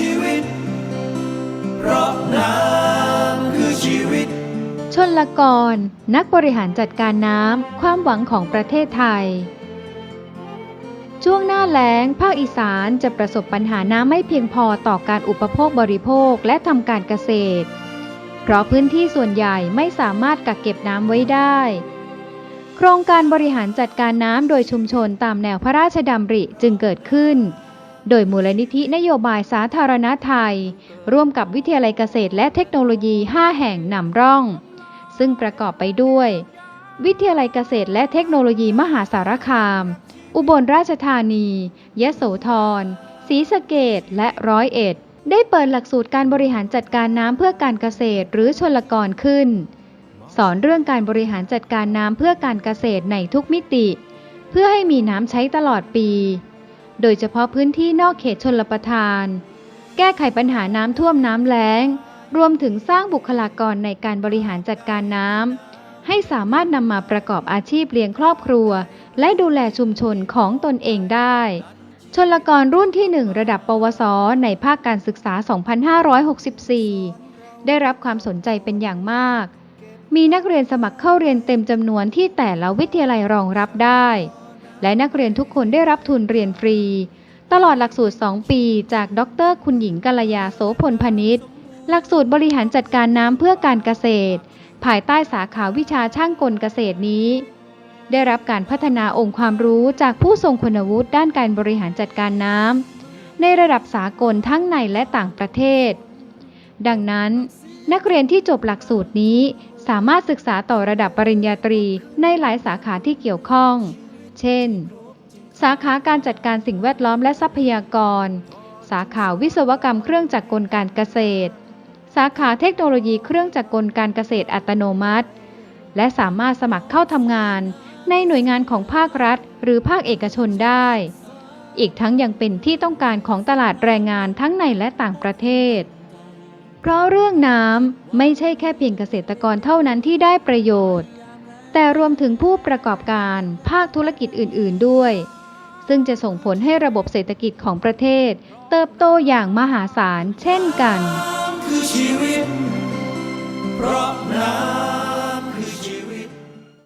ชีวิต เพราะน้ำคือชีวิต ชนลกร นักบริหารจัดการน้ำ ความหวังของประเทศไทย ช่วงหน้าแล้ง ภาคอีสานจะประสบปัญหาน้ำไม่เพียงพอต่อการอุปโภคบริโภคและทำการเกษตร เพราะพื้นที่ส่วนใหญ่ไม่สามารถกักเก็บน้ำไว้ได้โครงการบริหารจัดการน้ำโดยชุมชนตามแนวพระราชดำริจึงเกิดขึ้น โดยมูลนิธินโยบายสาธารณไทย ร่วมกับวิทยาลัยเกษตรและเทคโนโลยี 5 แห่งนำร่อง ซึ่งประกอบไปด้วย วิทยาลัยเกษตรและเทคโนโลยีมหาสารคาม อุบลราชธานียโสธรศรีสะเกดและร้อยเอ็ด ได้เปิดหลักสูตรการบริหารจัดการน้ำเพื่อการเกษตรหรือชลกรขึ้น สอนเรื่องการบริหารจัดการน้ำเพื่อการเกษตรในทุกมิติ เพื่อให้มีน้ำใช้ตลอดปี โดยเฉพาะพื้นที่นอกเขตชนลประทาน แก้ไขปัญหาน้ำท่วมน้ำแล้ง รวมถึงสร้างบุคลากรในการบริหารจัดการน้ำให้สามารถนำมาประกอบอาชีพเลี้ยงครอบครัว และดูแลชุมชนของตนเองได้ ชนลกรรุ่นที่ 1 ระดับปวส ในภาคการศึกษา 2564 ได้รับความสนใจเป็นอย่างมาก มีนักเรียนสมัครเข้าเรียนเต็มจำนวนที่แต่ละวิทยาลัยรองรับได้ และนักเรียนทุกคนได้รับทุนเรียนฟรี ตลอดหลักสูตร 2 ปีจากดร คุณหญิงกัลยาโสพลพนิษฐ์หลักสูตรบริหารจัดการน้ำเพื่อการเกษตร ภายใต้สาขาวิชาช่างกลเกษตรนี้ ได้รับการพัฒนาองค์ความรู้จากผู้ทรงคุณวุฒิด้านการบริหารจัดการน้ำในระดับสากลทั้งในและต่างประเทศ ดังนั้น นักเรียนที่จบหลักสูตรนี้สามารถศึกษาต่อระดับปริญญาตรีในหลายสาขาที่เกี่ยวข้อง เช่น สาขาการจัดการสิ่งแวดล้อมและทรัพยากร สาขาวิศวกรรมเครื่องจักรกลการเกษตร สาขาเทคโนโลยีเครื่องจักรกลการเกษตรอัตโนมัติ และสามารถสมัครเข้าทำงานในหน่วยงานของภาครัฐ หรือภาคเอกชนได้ อีกทั้งยังเป็นที่ต้องการของตลาดแรงงานทั้งในและต่างประเทศ เพราะเรื่องน้ำไม่ใช่แค่เพียงเกษตรกรเท่านั้นที่ได้ประโยชน์ แต่รวมถึงผู้ประกอบการภาคธุรกิจอื่น ๆ ด้วย ซึ่งจะส่งผลให้ระบบเศรษฐกิจของประเทศ เติบโตอย่างมหาศาลเช่นกันคือชีวิต